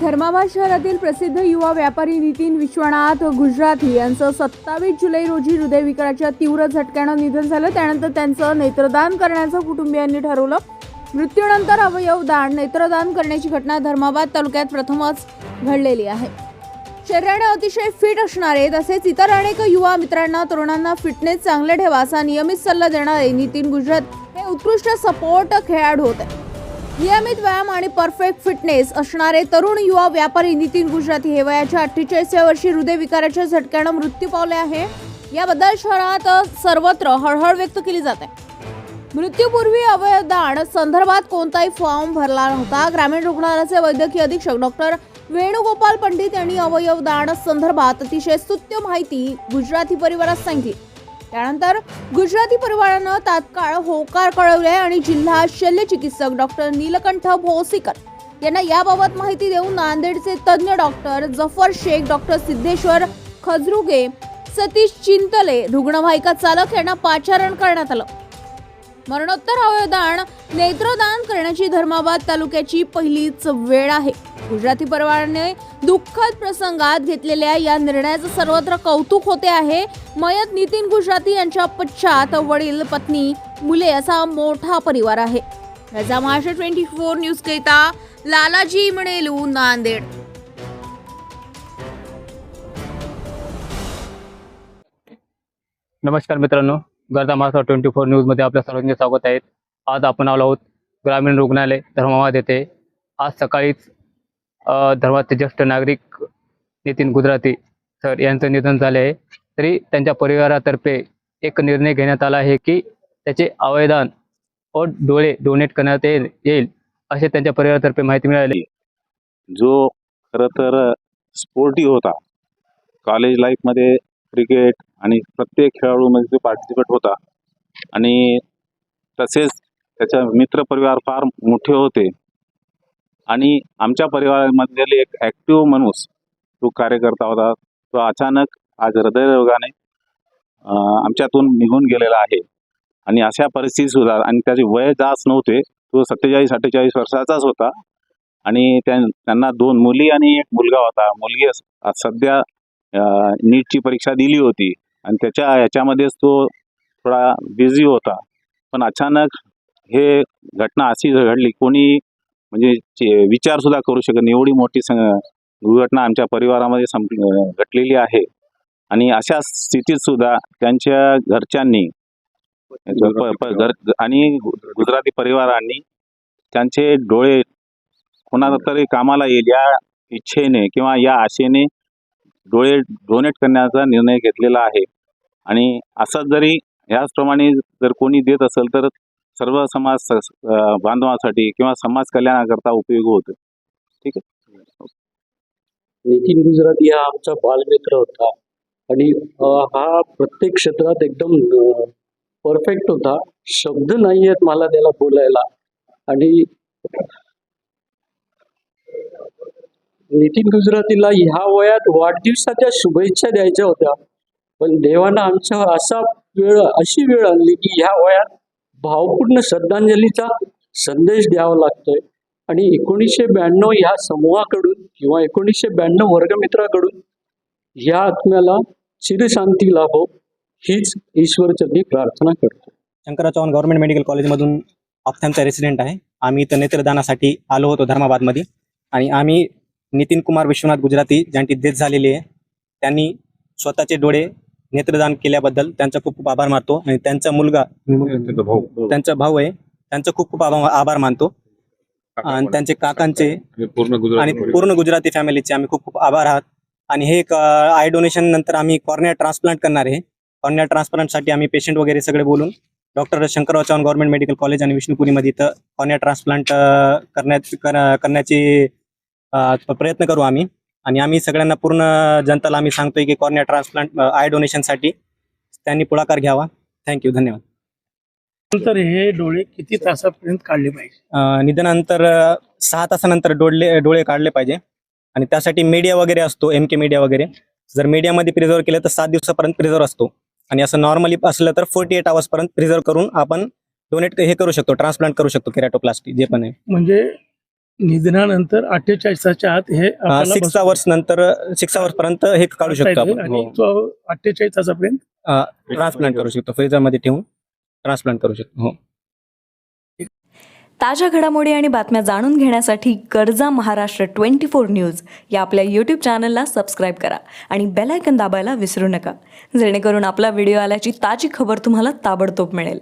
धर्माबाद शहरातील प्रसिद्ध युवा व्यापारी नितीन विश्वनाथ गुजराती यांचं सत्तावीस जुलै रोजी हृदयविकाराच्या तीव्र झटक्यानं निधन झालं. त्यानंतर त्यांचं नेत्रदान करण्याचं कुटुंबियांनी ठरवलं. मृत्यूनंतर अवयवदान नेत्रदान करण्याची घटना धर्माबाद तालुक्यात प्रथमच घडलेली आहे. शरीराने अतिशय फिट असणारे तसेच इतर अनेक युवा मित्रांना तरुणांना फिटनेस चांगले ठेवा असा नियमित सल्ला देणारे नितीन गुजरात हे उत्कृष्ट सपोर्ट खेळाडू होते. नियमित व्यायाम आणि परफेक्ट फिटनेस असणारे तरुण युवा व्यापारी नितीन गुजराती हे वयाच्या अठ्ठेचाळीसव्या वर्षी हृदयविकाराच्या झटक्यानं मृत्यू पावले आहे. याबद्दल शहरात सर्वत्र हळहळ व्यक्त केली जात. आहे मृत्यूपूर्वी अवयवदान संदर्भात कोणताही फॉर्म भरला नव्हता. ग्रामीण रुग्णालयाचे वैद्यकीय अधीक्षक डॉक्टर वेणुगोपाल पंडित यांनी अवयवदान संदर्भात अतिशय स्तुत्य माहिती गुजराती परिवारात सांगितली. त्यानंतर गुजराती परिवारानं तात्काळ होकार कळवले आणि जिल्हा शल्य चिकित्सक डॉक्टर नीलकंठ भोसीकर यांना याबाबत माहिती देऊन नांदेडचे तज्ज्ञ डॉक्टर जफर शेख डॉक्टर सिद्धेश्वर खजरुगे सतीश चिंतले रुग्णवाहिका चालक यांना पाचारण करण्यात आलं. मरणोत्तर अवयवदान नेत्रदान करण्याची धर्माबाद तालुक्याची पहिलीच वेळ आहे. गुजराती परिवाराने दुःखद प्रसंगात घेतलेल्या या निर्णयाचं सर्वत्र कौतुक होते आहे. मयत नितीन गुजराती यांच्या पश्चात वडील पत्नी मुले असा मोठा परिवार आहे. याचा महाराष्ट्र ट्वेंटी फोर न्यूज करिता लालाजी म्हणेलू नांदेड. नमस्कार मित्रांनो गरजा महाराष्ट्र ट्वेंटी फोर न्यूजमध्ये आपल्या सर्वांचे स्वागत आहे. आज आपण आलो आहोत ग्रामीण रुग्णालय धर्माबाद येथे. आज सकाळीच धर्माचे ज्येष्ठ नागरिक नितीन गुजराती सर यांचं निधन झाले आहे. तरी त्यांच्या परिवारातर्फे एक निर्णय घेण्यात आला आहे की त्याचे अवयदान व डोळे डोनेट करण्यात येईल येईल असे त्यांच्या परिवारातर्फे माहिती मिळाली. जो खरं तर स्पोर्टी होता कॉलेज लाईफमध्ये क्रिकेट आणि प्रत्येक खेळाडूमध्ये तो पार्टिसिपेट होता आणि तसेच त्याचा मित्रपरिवार फार मोठे होते आणि आमच्या परिवारामधील एक ॲक्टिव्ह माणूस तो कार्यकर्ता होता. तो अचानक आज हृदयरोगाने आमच्यातून निघून गेलेला आहे. आणि अशा परिस्थितीत सुद्धा आणि त्याचे वय जास्त नव्हते. तो सत्तेचाळीस अठ्ठेचाळीस वर्षाचाच होता. आणि त्यां त्यांना दोन मुली आणि एक मुलगा होता. मुलगी आज सध्या नीटची परीक्षा दिली होती. आणि त्याच्या ह्याच्यामध्येच तो थोडा बिझी होता. पण अचानक हे घटना अशी घडली. कोणी म्हणजे विचार विचारसुद्धा करू शकत नाही. एवढी मोठी सं- दुर्घटना आमच्या परिवारामध्ये संप घटलेली आहे. आणि अशा स्थितीत सुद्धा त्यांच्या घरच्यांनी घर आणि गुजराती परिवारांनी त्यांचे डोळे कोणाला तरी कामाला येईल या इच्छेने किंवा या आशेने डोळे डोनेट करण्याचा निर्णय घेतलेला आहे. आणि असंच जरी ह्याचप्रमाणे जर कोणी देत असेल तर सर्व समाज बांधवासाठी बांधवांसाठी किंवा समाज कल्याणाकरता उपयोगी होतो. ठीक आहे? नितीन गुजराती हा आमचा बालमित्र होता. आणि हा प्रत्येक क्षेत्रात एकदम परफेक्ट होता. शब्द नाही आहेत मला त्याला बोलायला. आणि नितीन गुजरातीला ह्या वयात वाढदिवसाच्या शुभेच्छा द्यायच्या होत्या. पण देवानं आमच्या असा वेळ अशी वेळ आणली की ह्या वयात भावपूर्ण श्रद्धांजलीचा संदेश द्यावा लागतोय. आणि एकोणीसशे ब्याण्णव ह्या समूहाकडून किंवा एकोणीसशे ब्याण्णव वर्गमित्राकडून या आत्म्याला चिरशांती लाभो हीच ईश्वरचरणी प्रार्थना करतो. शंकरा चव्हाण गव्हर्नमेंट मेडिकल कॉलेजमधून ऑप्थॅमचा रेसिडेंट आहे. आम्ही इथं नेत्रदानासाठी आलो होतो धर्माबादमध्ये. आणि आम्ही नितीन कुमार विश्वनाथ गुजराती ज्यांची डेथ झालेली आहे त्यांनी स्वतःचे डोळे नेत्रदान केल्याबद्दल त्यांचा खूप खूप आभार मानतो. आणि त्यांचा मुलगा त्यांचा भाऊ आहे. त्यांचा खूप खूप आभार मानतो. आणि त्यांचे काकांचे आणि पूर्ण गुजराती फॅमिलीचे आम्ही खूप खूप आभार आहात. आणि हे एक आय डोनेशन नंतर आम्ही कॉर्निया ट्रान्सप्लांट करणार आहे. कॉर्निया ट्रान्सप्लांटसाठी आम्ही पेशंट वगैरे सगळे बोलून doctor Shankarrao Chavan government medical college आणि विष्णुपुरीमध्ये इथं कॉर्निया ट्रान्सप्लांट करण्याची प्रयत्न करू आम्ही. आणि आम्ही सगळ्यांना पूर्ण जनताला आम्ही सांगतोय की कॉर्निया ट्रान्सप्लांट आय डोनेशनसाठी त्यांनी पुढाकार घ्यावा. थँक्यू धन्यवाद. नंतर हे डोळे किती तासापर्यंत काढले पाहिजे? निधनानंतर सहा तासानंतर डोळे डोळे काढले पाहिजे. आणि त्यासाठी मीडिया वगैरे असतो एम के मीडिया वगैरे. जर मीडियामध्ये प्रिझर्व केलं तर सात दिवसापर्यंत प्रिझर्व असतो. आणि असं नॉर्मली असलं तर फोर्टी एट पर्यंत प्रिझर्व करून आपण डोनेट हे करू शकतो ट्रान्सप्लांट करू शकतो केरॅटोप्लास्टी जे पण आहे. म्हणजे निधनानंतर अठ्ठेचाळीसाच्या आत हे आपल्याला सिक्स आवर्स नंतर सिक्स आवर्स पर्यंत हे काढू शकतो आपण. तो अठ्ठेचाळीस तासापर्यंत ट्रान्सप्लांट करू शकतो. फ्रीजरमध्ये ठेवून ट्रान्सप्लांट करू शकतो. हो. ताज्या घडामोडी आणि बातम्या जाणून घेण्यासाठी गरजा महाराष्ट्र ट्वेंटी फोर न्यूज या आपल्या यूट्यूब चॅनलला सबस्क्राईब करा आणि बेल आयकन दाबायला विसरू नका. जेणेकरून आपला व्हिडिओ आल्याची ताजी खबर तुम्हाला ताबडतोब मिळेल.